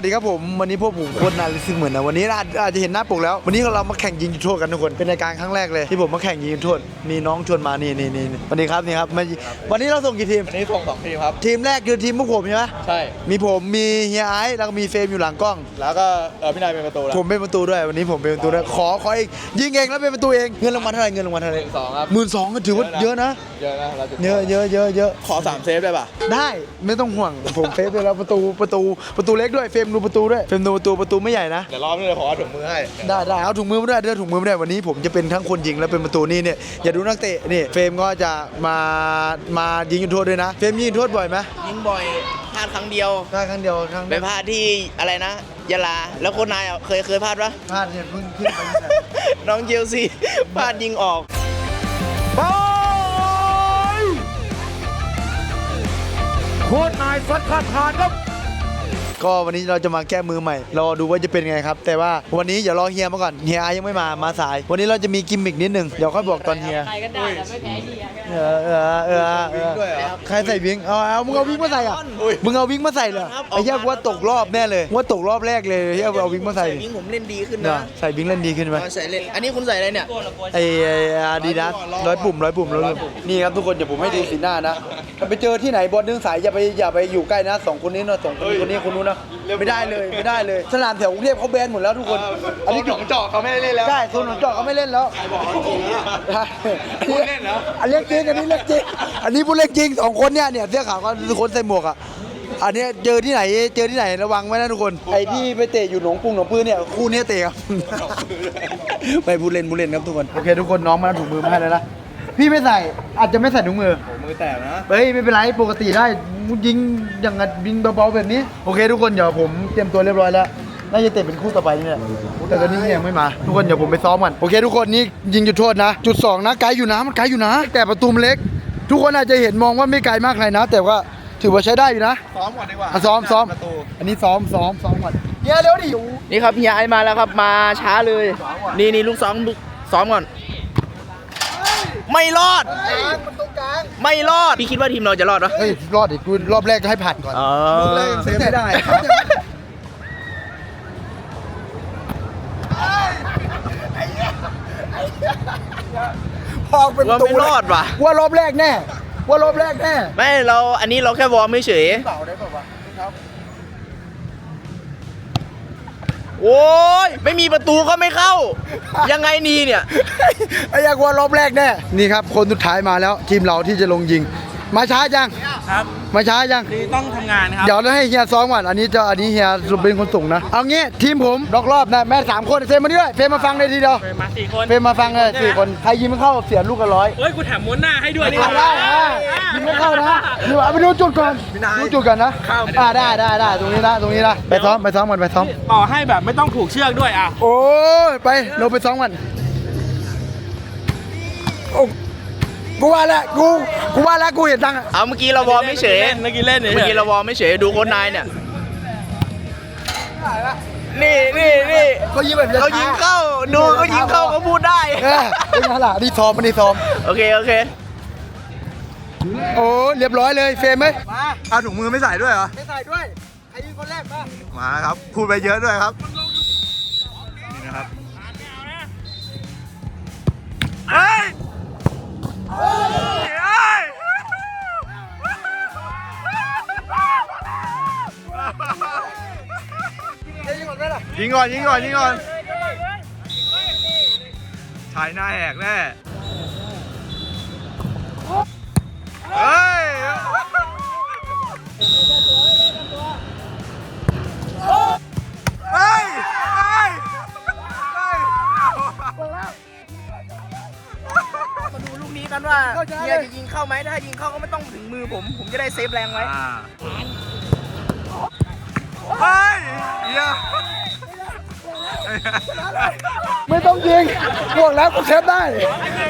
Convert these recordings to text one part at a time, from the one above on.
สวัสดีครับผม วันนี้พวกผมโคนนาลิซิงเหมือนนะวันนี้อาจอาจจะเห็นหน้าปกแล้ว วันนี้เรามาแข่งยิงจุดโทษกันทุกคนเป็นรายการครั้งแรกเลยที่ผมมาแข่งยิงจุดโทษมีน้องชวนมานี่นี่นี่สวัสดีครับนี่ครับมาวันนี้เราส่งกี่ทีมวันนี้ส่งสองทีมครับทีมแรกคือทีมพวกผมใช่ไหมใช่มีผมมีเฮียไอซ์แล้วก็มีเฟรมอยู่หลังกล้อง แล้วก็เออพี่นายเป็นประตูแล้วผมเป็นประตูด้วยวันนี้ผมเป็นประตูด้วยขอขออีกยิงเองแล้วเป็นประตูเองเงินรางวัลเท่าไหร่เงินรางวัลเท่าไหร่หนึ่งสองครับหมื่นสองก็ถือว่าเยอะนะเยอะนะเราจะเยอะเยอะเยอะเยอะขอสามเซฟได้ป่ะได้ไม่ต้องห่วงผมเฟรมด้วยแล้วประตูประตูประตูเล็กด้วยเฟรมดูประตูด้วยเฟรมดูประตูประตูไม่ใหญ่นะ เดี๋ยวรอบนี้เลยขอเอาถุงมือให้ได้ได้เอาถุงมือมาด้วยเดี๋ยวถุงมือมาด้วยวันนี้ผมจะเป็นทั้งคนยิงและเป็นประตูนี่เนี่ยอย่าดูนักเตะนี่เฟรมก็จะมามายิงจุดโทษด้วยนะเฟรมยิงจุดโทษบ่อยไหมยิงบ่อยพลาดครั้งเดียวได้ครั้งเดียวครั้งไปพลาดที่อะไรนะยะลาแล้วคนนายอะเคยเคยพลาดปะ พลาดเนี่ยเพิ่งขึ้นไปนี่แหละน้องเจลซีพลาดยิงออก ไปโคตรนายสัดขาดขาดครับ ก็วันนี้เราจะมาแก้มือใหม่รอดูว่าจะเป็นไงครับ แต่ว่าวันนี้อย่ารอเฮียมาก่อนเฮียยังไม่มามาสาย วันนี้เราจะมีกิมมิกนิดหนึงเดี๋ยวค่อยบอกตอนเฮีย ใครก็ได้แต่ไม่แพ้เฮียก็ได้เออเออเออเออใครใส่วิงเอาเอามึงเอาวิงมาใส่อะมึงเอาวิงมาใส่เหรอครับไอ้เหี้ยกูว่าตกรอบแน่เลยว่าตกรอบแรกเลยเฮียเอาวิงมาใส่ยิงผมเล่นดีขึ้นเนนะอะใส่วิงเล่นดีขึ้นไหมมาใส่เล่นอันนี้คุณใส่อะไรเนี่ย ไอ้อาดิดาสร้อยปุ่มร้อยปุ่มร้อยปุ่มนี่ครับทุกคนเดี๋ยวผมให้ดูสีหน้านะถ้าไปเจอที่ไหนบอลดึงสายอย่าไปอย่าไปอยู่ใกล้นะสองคนนี้นะสองคนนี้คนนี้คนนู้นนะไม่ได้เลยไม่ได้เลย สนามแถวกรุงเทพเขาแบนหมดแล้วทุกคน อันนี้หนองจอกเขาไม่ได้เล่นแล้วใช่โซนหนองจอกเขาไม่เล่นแล้วบอกเขาจริงนะ ใช่พูดเล่นเหรอ อันเล็กจริงอันนี้เล็กจริง อันนี้พูดเล็กจริงสองคนเนี่ยเนี่ยเสื้อขาวก็คือคนใส่หมวกอะ อันเนี้ยเจอที่ไหนเจอที่ไหนระวังไว้นะทุกคน ไอ้ที่ไปเตะอยู่หนองปุงหนองปื้อเนี่ยคู่เนี้ยเตะครับ ไปพูดเล่นพูดเล่นครับทุกคน โอเค ทุกคนน้องมาถุงมือมาให้แล้วนะ พี่ไม่ใส่อาจจะไม่ใส่ถุงมือ ผมมือแตกนะเฮ้ยไม่เป็นไรปกติได้ยิงอย่างกับยิงเบาๆแบบนี้โอเคทุกคนเดี๋ยวผมเตรียมตัวเรียบร้อยแล้วน่าจะเตะเป็นคู่ต่อไปนี่แหละแต่ตอนนี้ยังไม่มา ทุกคนเดี๋ยวผมไปซ้อมก่อนโอเค ทุกคนนี่ยิงจุดโทษนะ จุดสองนะไกลอยู่นะมันไกลอยู่นะ แต่ประตูมันเล็ก ทุกคนอาจจะเห็นมองว่าไม่ไกลมากเลยนะ แต่ว่าถือว่าใช้ได้อยู่นะซ้อมก่อนดีกว่าอะซ้อมซ้อมประตูอันนี้ซ้อมซ้อมซ้อมก่อนเดี๋ยวเร็วดิโอ้โหนี่ครับเฮียไอมาแล้วครับมาช้าเลย นี่นี่ลูกซ้อมลูกซ้อมก่อน ไม่รอดมันตรงกลาง ไม่รอด พี่คิดว่าทีมเราจะรอดปะเฮ้ยรอดดิกูรอบแรกก็ให้ผ่านก่อนอ๋อลูกแรกยังเซฟไม่ได้ พอเป็นประว่าตูไม่รอดว่ะว่ารอบแรกแน่ ว่ารอบแรกแน่ไม่เราอันนี้เราแค่วอร์มไม่เฉย เปล่าได้ป่าวะ โอ้ยไม่มีประตูก็ไม่เข้า ยังไงนี่เนี่ย ไอ้ยากว่ารอบแรกแน่ นี่ครับ คนสุดท้ายมาแล้วทีมเราที่จะลงยิง มาช้าจัง ครับมาช้าจัง คือต้องทำงานครับ เดี๋ยวเราให้เฮียซ้อมก่อน อันนี้จะอันนี้เฮียเป็นคนส่งนะ เอางี้ทีมผมดอกรอบนะแม่สามคนเฟรมมาด้วยเฟรมมาฟังเลยทีเดียว ไปมาสี่คนเฟรมมาฟังเลยสี่คน ใครยิงไม่เข้าเสียลูกละร้อยเฮ้ย กูแถมม้วนหน้าให้ด้วยนี่เอาได้อะยิงไม่เข้านะดูเอาไปดูจุดก่อนดูจุดก่อนนะอ่าได้ได้ได้ตรงนี้นะตรงนี้นะ ไปซ้อมไปซ้อมกันไปซ้อม ต่อให้แบบไม่ต้องผูกเชือกด้วยอะ โอ้ยไปเราไปซ้อมกันโอ้ กูว่าแล้วกูกูว่าแล้วกูเห็นตังค์อะเอาเมื่อกี้เราวอร์มไม่เฉยเมื่อกี้เล่นเมื่อกี้เราวอร์มไม่เฉยดูโค้ชนายเนี่ยนี่นี่นี่เขายิงแบบช้เขายิงเข้าดูเขายิงเข้าเขาพูดได้เออเป็นไงล่ะนี่ซ้อมมันนี่ซ้อมโอเคโอเคโอ้เรียบร้อยเลยเฟรมไหมมาเอาถุงมือไม่ใส่ด้วยเหรอไม่ใส่ด้วยใครยิงคนแรกมามาครับพูดไปเยอะด้วยครับนี่นะครับเฮ้ย ยิงก่อนยิงก่อนยิงก่อนชายหน้าแหกแน่เฮ้ย เฮียจะยิงเข้าไหมถ้ายิงเข้าก็ไม่ต้องถึงมือผม ผมจะได้เซฟแรงไว้เฮ้ยเหี้ยไม่ต้องยิงบอกแล้วกูเซฟได้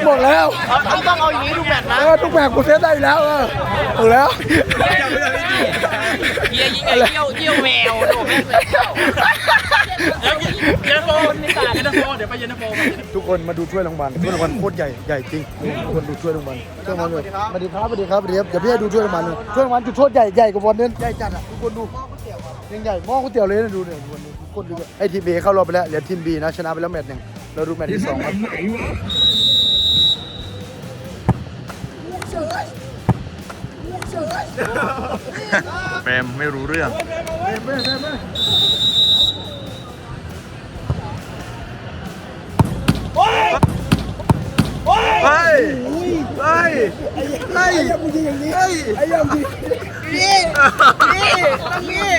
บอกแล้วต้องต้องเอาอย่างนี้ทุกแมตช์นะเออทุกแบบกูเซฟได้อยู่แล้วเออบอกแล้ว เฮียยิงไอ้เกี้ยวเกี้ยวแมวโดดแม่งเลยแล้วเย็นตาโฟนี่ตาเย็นตาโฟเดี๋ยวไปเย็นตาโฟมาทุกคนมาดูถ้วยรางวัลถ้วยรางวัลโคตรใหญ่ใหญ่จริงทุกคนดูถ้วยรางวัลถ้วยรางวัลเลยสวัสดีครับสวัสดีครับสวัสดีครับเดี๋ยวพี่ให้ดูถ้วยรางวัลเลยถ้วยรางวัลจุดโทษใหญ่ใหญ่กว่าบอลเน้นใหญ่จัดอะทุกคนดูยังใหญ่หม้อก๋วยเตี๋ยวเลยนะดูเนี่ยคนดูคนดูไอ้ทีมเอเข้ารอบไปแล้วเหลือทีมบีนะชนะไปแล้วแมตช์หนึ่งเราดูแมตช์ที่สองครับ เฟรมไม่รู้เรื่องเฮ้ยเฮ้ยไอ้ยังมึงยิงอย่างนี้ไอ้ยังยิงนี่นี่นี่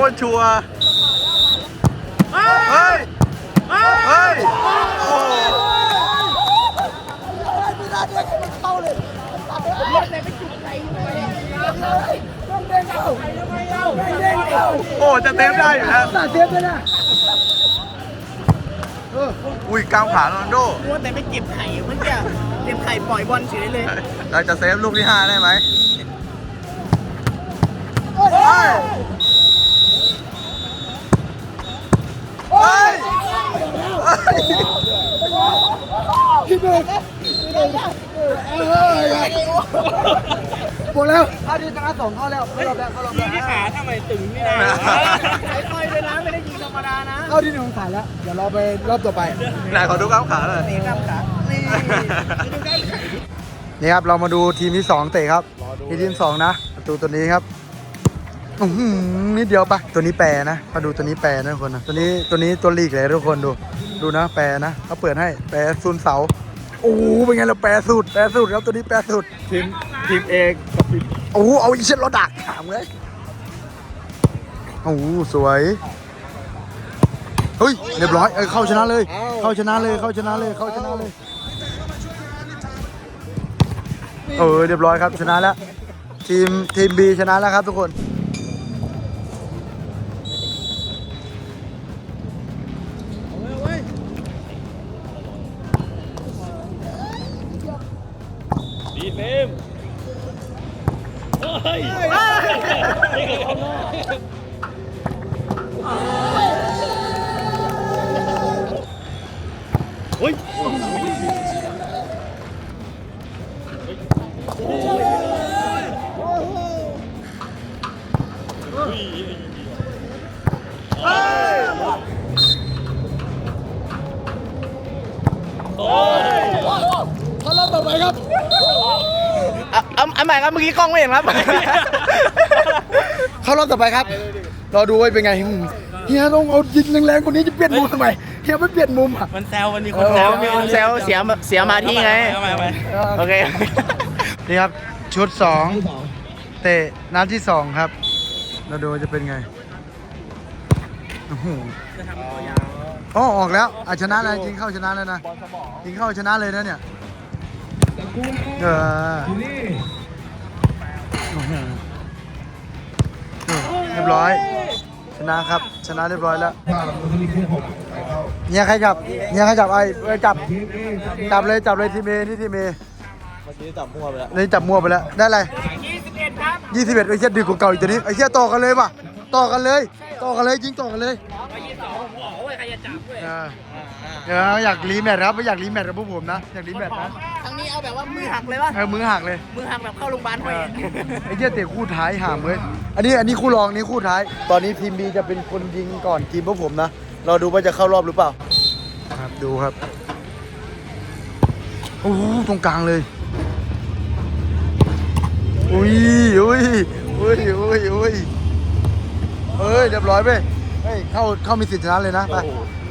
คตรชัวร์เฮ้ย เฮ้ย โอ้โหโอ้จะเต็มได้อยู่แล้วตาเทียบเลยนะอุ้ยกลางขาโรนลโดมัวแต่ไปเก็บไข่เมื่อกี้เก็บไข่ปล่อยบอลเฉยเลยเราจะเซฟลูกที่5ได้ไหม เฮ้ยเฮ้ยพี่เบิร์ด หมดแล้วท่าที่ชนะสองเข้าแล้วเข้ารอบแล้วเข้ารอบแล้วที่ขาทำไมตึงนี่นะค่อยๆเลยนะไม่ได้ยิงธรรมดานะเข้าที่หนึ่งของสายแล้วเดี๋ยวรอไปรอบต่อไปไหนขอดูกลางขาหน่อยกล้ามขานี่นี่ครับเรามาดูทีมที่2เตะครับทีมที่สองนะประตูตัวนี้ครับอื้อหือนิดเดียวปะตัวนี้แปรนะมาดูตัวนี้แปรนะทุกคนนะตัวนี้ตัวนี้ตัวลีกเลยทุกคนดู ดูนะแปรนะเขาเปิดให้แปรซูนเสา โอ้โหเป็นไงเราแปรสุดแปรสุดครับตัวนี้แปรสุดทีมทีมเอกกับทีมโอ้โหเอาอีเช็ดรถดักถามเลยโอ้โหสวยเฮ้ยเรียบร้อยเอ้ยเข้าชนะเลย เข้าชนะเลยเข้าชนะเลยเข้าชนะเลยเออเรียบร้อยครับชนะแล้วทีมทีมบีชนะแล้วครับทุกคน ครับเมื่อกี้กล้องไม่เห็นครับ เข้ารอบต่อไปครับ รอดูว่าเป็นไงอืมเฮียต้องเอายิงแรงๆกว่านี้จะเปลี่ยนมุมทำไมเฮียไม่เปลี่ยนมุมอะ มันแซวมันมีคนแซวมีคนแซวเสียมาเสียมาที่ไง เอาไปเอาไปโอเค นี่ครับ ชุดสองเตะนัดที่สองครับ เราดูว่าจะเป็นไงโอ้โหอ๋อออกแล้วอะชนะแล้วยิงเข้าชนะแล้วนะยิงเข้าชนะเลยนะเนี่ยเออโอ้โห เออเรียบร้อย ชนะครับ ชนะเรียบร้อยแล้ว เนี่ยใครจับ เนี่ยใครจับไอ้เอ้ยจับ จับเลยจับเลยทีเมนี่ทีเมนี่จับมั่วไปแล้วนี่จับมั่วไปแล้ว ได้อะไร21ครับ21ไอ้เหี้ยดึกกว่าเก่าอีกตัวนี้ไอ้เหี้ยต่อกันเลยป่ะต่อกันเลยต่อกันเลยยิงต่อกันเลยเออเดี๋ย วอยากรีแมตช์ครับไม่อยากรีแมตช์กับพวกผมนะ อยากรีแมตช์นะครั้งนี้เอาแบบว่ามือหักเลยวะเออมือหักเลย มือหักแบบเข้าโรงพยาบาลไปไอ้เหี้ยเตะคู่ท้ายห่ามเลยอันนี้อันนี้คู่รองนี่คู่ท้าย ตอนนี้ทีมบีจะเป็นคนยิงก่อนทีมพวกผมนะรอดูว่าจะเข้ารอบหรือเปล่า ครับดูครับโอ้โหตรงกลางเลยอุ้ยอุ้ยอุ้ยอุ้ยอุ้ยเอ้ยเรียบร้อยไปเฮ้ยเข้าเข้ามีสิทธิ์ชนะเลยนะไป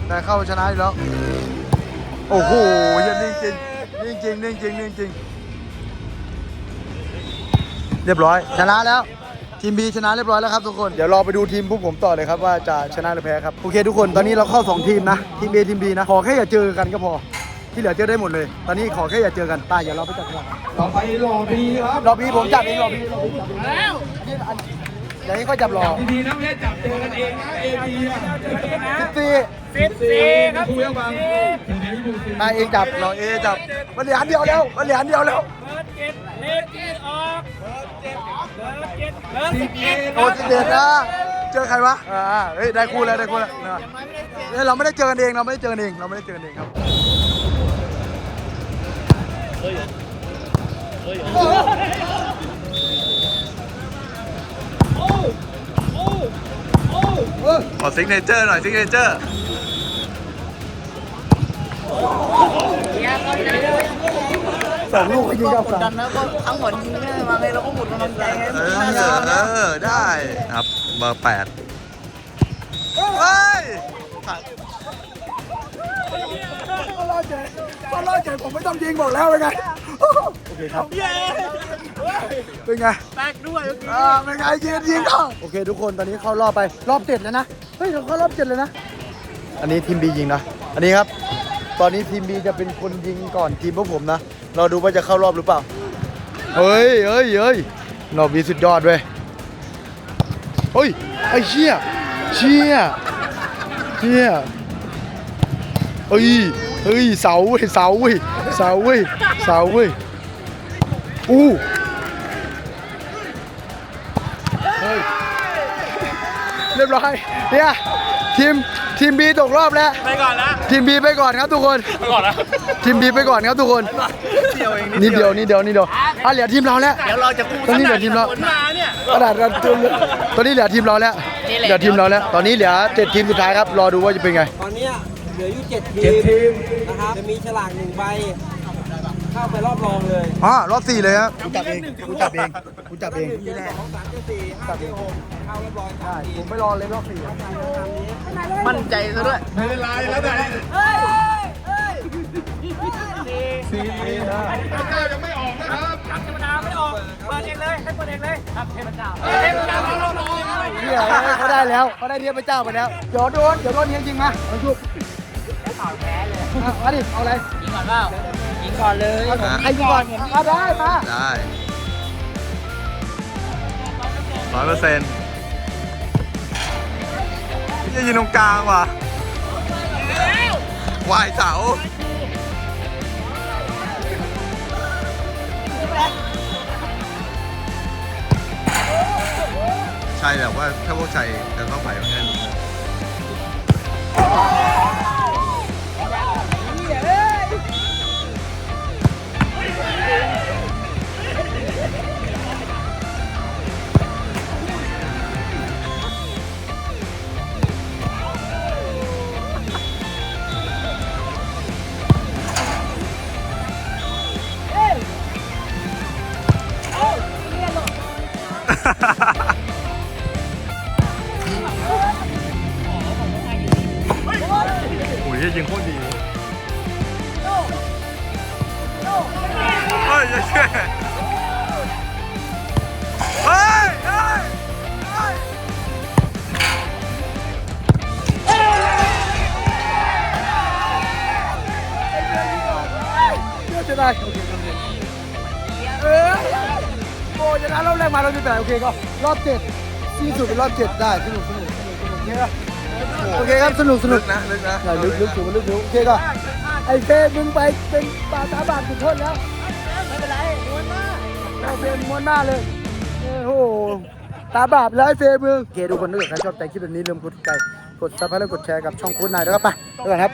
แต่เข้าชนะอยู่แล้ว โอ้โหเยันนิ่งจริงนิ่งจริงนิ่งจริงนิ่งจริง เรียบร้อย ชนะแล้ว ทีม B ชนะเรียบร้อยแล้วครับทุกคน เดี๋ยวรอไปดูทีมพวกผมต่อเลยครับว่าจะชนะหรือแพ้ครับ โอเคทุกคน ตอนนี้เราเข้า 2 ทีมนะ ทีม A ทีม B นะ ขอแค่อย่าเจอกันก็พอ ที่เหลือเจอได้หมดเลย ตอนนี้ขอแค่อย่าเจอกันไป้าอย่าเราไปจับกันต่อไปรอบีครับรอบีผมจับเองรอบีรอบีจับเองแล้วอย่างนี้ก็จับหลอกดีนะไม่ได้จับเจอกันเองนะเอพีอะสิบสี่ สิบสี่ครับคุยกับบังนายเองจับหลอกเอจับมันเหลืออันเดียวแล้วมันเหลืออันเดียวแล้วเบอร์เจ็ดเลขที่ออกเบอร์เจ็ดเบอร์เจ็ดเบอร์สิบเอ็ดโอ้สิบเอ็ดนะเจอใครวะอ่าเฮ้ยได้คู่แล้วได้คู่แล้วนะเนี่ยเราไม่ได้เจอกันเองเราไม่ได้เจอกันเองเราไม่ได้เจอกันเองครับขอซิกเนเจอร์หน่อยซิกเนเจอร์ สองลูกก็ยิงกับกดสาดัมนนะก็ทั้งหมดยิงได้มาไงเราก็หมดกำลังใจไงเออเออได้ครับเบอร์แปดเฮ้ยก็รอดเฉยก็รอดเฉยผมไม่ต้องยิงบอกแล้วเป็นไงโอเคครับเป็นไงแตกด้วยอ่าเป็นไงยิงยิงเข้าโอเค ทุกคนตอนนี้เข้ารอบไปรอบเจ็ดแล้วนะเฮ้ยเราเข้ารอบเจ็ดเลยนะ อันนี้ทีมบียิงนะอันนี้ครับ ตอนนี้ทีมบีจะเป็นคนยิงก่อนทีมพวกผมนะ เราดูว่าจะเข้ารอบหรือเปล่า เฮ้ยเฮ้ยเฮ้ยรอบบีสุดยอดเว้ย เฮ้ย ไอ้เชี่ยเชี่ยเชี่ยเฮ้ย เฮ้ย เสาเว้ย เสาเว้ย เสาเว้ย เสาเว้ย อู้ เฮ้ย เรียบร้อยเนี่ยทีมทีมบีตกรอบแล้วไปก่อนนะทีมบีไปก่อนครับทุกคนไปก่อนนะทีมบีไปก่อนครับทุกคนนิดเดียวนิดเดียวนิดเดียวอะเหลือทีมเราแล้วเดี๋ยวเราจะกู้ตอนนี้เหลือทีมเราผลมาเนี่ยกระดาษกันตุนเลยตอนนี้เหลือทีมเราแล้วเหลือทีมเราแล้ว ตอนนี้เหลือเจ็ดทีมสุดท้ายครับรอดูว่าจะเป็นไงตอนเนี้ยเหลืออยู่เจ็ดทีมนะครับจะมีฉลากหนึ่งใบ เข้าไปรอบรองเลยอ๋อรอบสี่เลยครับกูจับเองกูจับเองกูจับเองสองสามเจ็ดสี่ห้าเจ็ดหกเข้ารอบรองใช่ผมไม่รอเลยรอบสี่มั่นใจซะด้วยไม่เป็นไรแล้วแต่เทวดาไม่ออกเปิดเองเลยให้เปิดเองเลยครับเทพเจ้าเทพเจ้าเราเราเฮียเขาได้แล้วเขาได้เทียบพระเจ้าไปแล้วเดี๋ยวโดนเดี๋ยวโดนเฮียจริงมา เอาชุบเอาแพ้เลยเอาดิเอาอะไรยิงก่อนเปล่ายิงก่อนเลยใครยิงก่อนเอาได้มาได้ร้อยเปอร์เซ็นต์ยังยืนตรงกลางว่ะวายเสาใช่แบบว่าถ้าพวกใจจะต้องไปเงินโอ้ยยิงโคตรดีเฮ้ยอย่าเชื่อ เฮ้ยเฮ้ยเฮ้ยเชื่อจะได้โอเคโอเคเออโอ้ยนะรอบแรกมาเราจะแต่โอเคก็รอบเจ็ดที่สุดเป็นรอบเจ็ดได้สนุกสนุกสนุกสนุกเนี่ย โอเคครับสนุกสนุลึกนะลึกนะลึกลึกถือว่าลึกลึกโอเคก็ไอ้เฟมึงไปเป็นปาตาบาดจุดโทษแล้วไม่เป็นไรม้วนหน้าเราเป็นม้วนหน้าเลยโอ้โหตาบาปแล้วไอ้เฟมึงโอเคทุกคนถ้าเกิดใครชอบใจคลิปแบบนี้ลืมกดติดใจกดซับสไครต์และกดแชร์กับช่องค้ดนายด้วยครับไปไปก่อนครับ